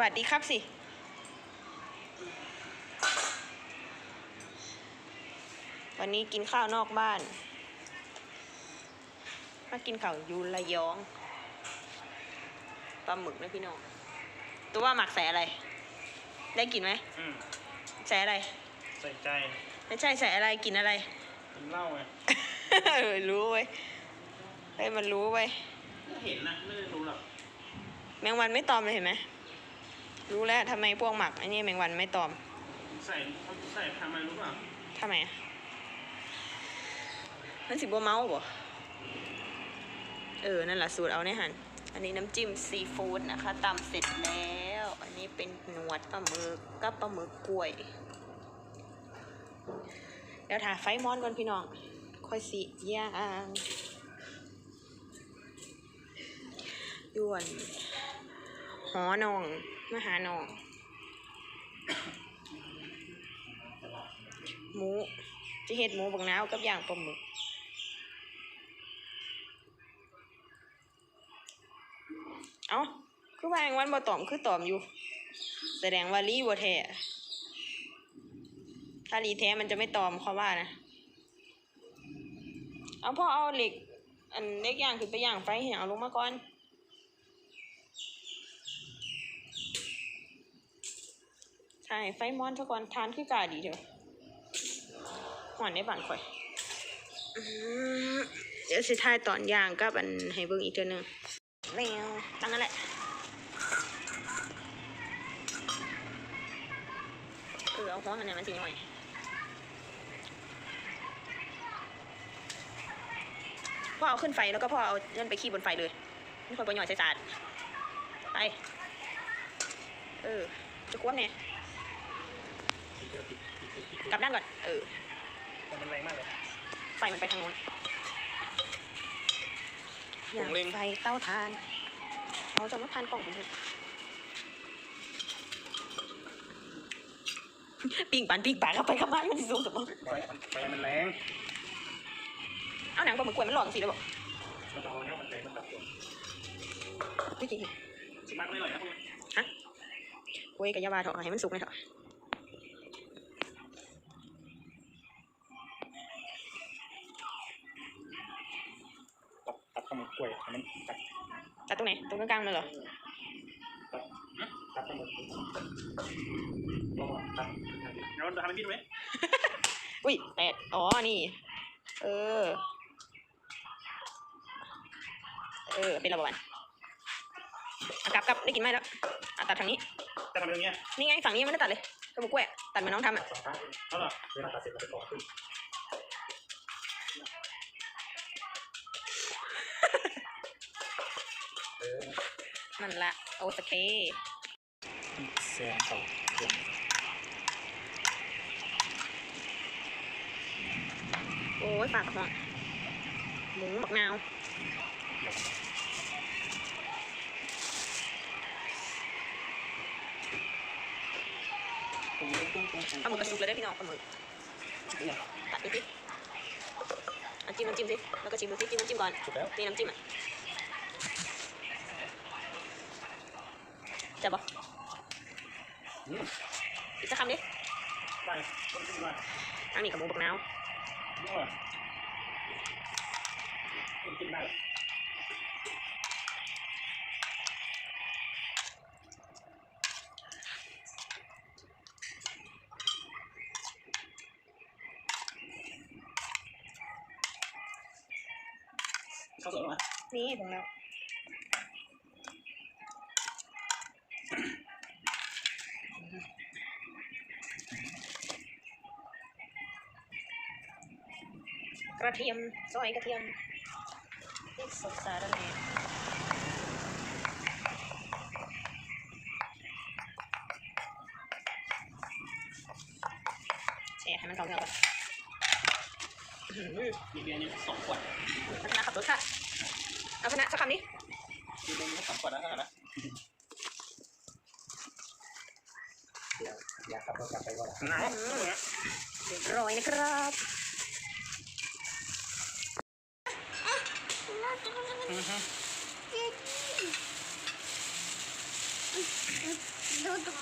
วัสดีครับสิ วันนี้กินข้าวนอกบ้าน มากินข้าวอยูระยอง ปลาหมึกนะพี่น้อง ตัวว่าหมักใส่อะไร ได้กินไหม อืมใส่อะไร ใส่ใจไม่ใช่ใส่อะไรกินอะไร กินเหล้าไงเออรู้เว้ยเฮ้ยมันรู้เว้ยไม่เห็นนะไม่ได้รู้หรอก แมงวันไม่ตอมเลยเห็นไหม รู้แล้วทำไมพวกหมักไอ้นี่แมงวันไม่ตอม ใส่เขาใส่ทำไมรู้เปล่าทำไมอะมันสิบวเมาส์บ่เออ นั่นแหละสูตรเอาในหัน อันนี้น้ำจิ้มซีฟู้ดนะคะตำเสร็จแล้ว อันนี้เป็นหนวดปลาหมึกกับปลาหมึกกล้วย เดี๋ยวถ่าไฟมอนก่อนพี่น้อง ค่อยสิย่างยวน หอนองมาหานอง หมูจะเห็ดหมูบักน้าวกับอย่างปลาหมึกเอาคือว่างวันบ่ตอมคือตอมอยู่ แสดงว่าลีบ่แท้ถ้าลีแท้มันจะไม่ตอมเขาว่านะเอาพ่อเอาเหล็ก อันเล็กย่างขึ้นไปย่างไฟให้เอาลงมาก่อน ใช่ไฟมอนซะก่อนทานคือกาดีเถอะหวานในบ้านข่อยอื้อหือเดี๋ยวสิทายตอนย่างกับอันให้เบิ่งอีกเทื่อหนึงแล้วตั้งนั่นแหละเออเอาหัวมันเนี่ยมันสิหน่อยพ่อเอาขึ้นไฟแล้วก็พ่อเอาเลื่อนไปขี้บนไฟเลยไม่ค่อยปหน่อยใส่จานไป เออ จะควบเนี่ย กลับด้านก่อน เออ แต่มันแรงมากเลยไฟมันไปทางโน้นผมเล็งไฟเต้าทานเราจะมาทานกล่องกันเถอะปิ้งปันปิ้งปากเข้าไปเข้ามาให้มันสูงสมมติไฟมันไฟมันแรง เอาหนังปลาหมึกกล้วยมันหลอนสิแล้วบอกมันจะเอาเนี่ยมันแรงมันตัดตัวไม่จริงชิมักไม่หน่อยนะพวกนี้ฮะกล้วยกับยาบาเถอะให้มันสุกเลยเถอะ มึกกล้วยให้มันตัดตัดตรงไหนตรงกลางๆมันเหรอตัดตัดปลาหมึกลองตัดเดี๋ยวเราทำให้พี่ดูไหมอุ้ยแตดอ๋อนี่ เออ เออ เป็นระบบวันอะกลับกลับได้กินไหมแล้วอะตัดทางนี้จะทำเป็นอย่างเงี้ยนี่ไงฝั่งนี้ยังไม่ได้ตัดเลยกระบอกกล้วยอะตัดเหมือนน้องทำอะสองครั้งเอาเหรอเวลาตัดเสร็จเราไปต่อขึ้น นั่นละโอเคแซงต่อโอ้ยปากกระหองหมูบักนาวเดี๋ยวปลาหมึกกระสุกเลยได้อพี่น้องปลาหมึกตัดนิดนิดอะจิ้มน้ำจิ้มสิแล้วก็ชิมดูสิจิ้มน้ำจิ้มก่อนถูกแล้วนี่น้ำจิ้มอะ จะบอกอืมอีกสักคำดิได้ต้นขึ้นมาทางนี้กับหมูบักนาวด้วยต้นขึ้นได้เข้าสวนมานี่ผงแล้ว กระเทียมซอยกระเทียมพริกสดสาระแหน่แช่ให้มันเข้าเนื้อก่อนอื้อหือมีเบียร์นี่สองขวดพัฒนาขับรถค่ะ เอาคณะสักคำนี้มีเบียร์นี่สองขวดแล้วนะอยากขับรถกลับไปก่อนหนาวเรียบร้อยนะครับ นะคะโดนตัว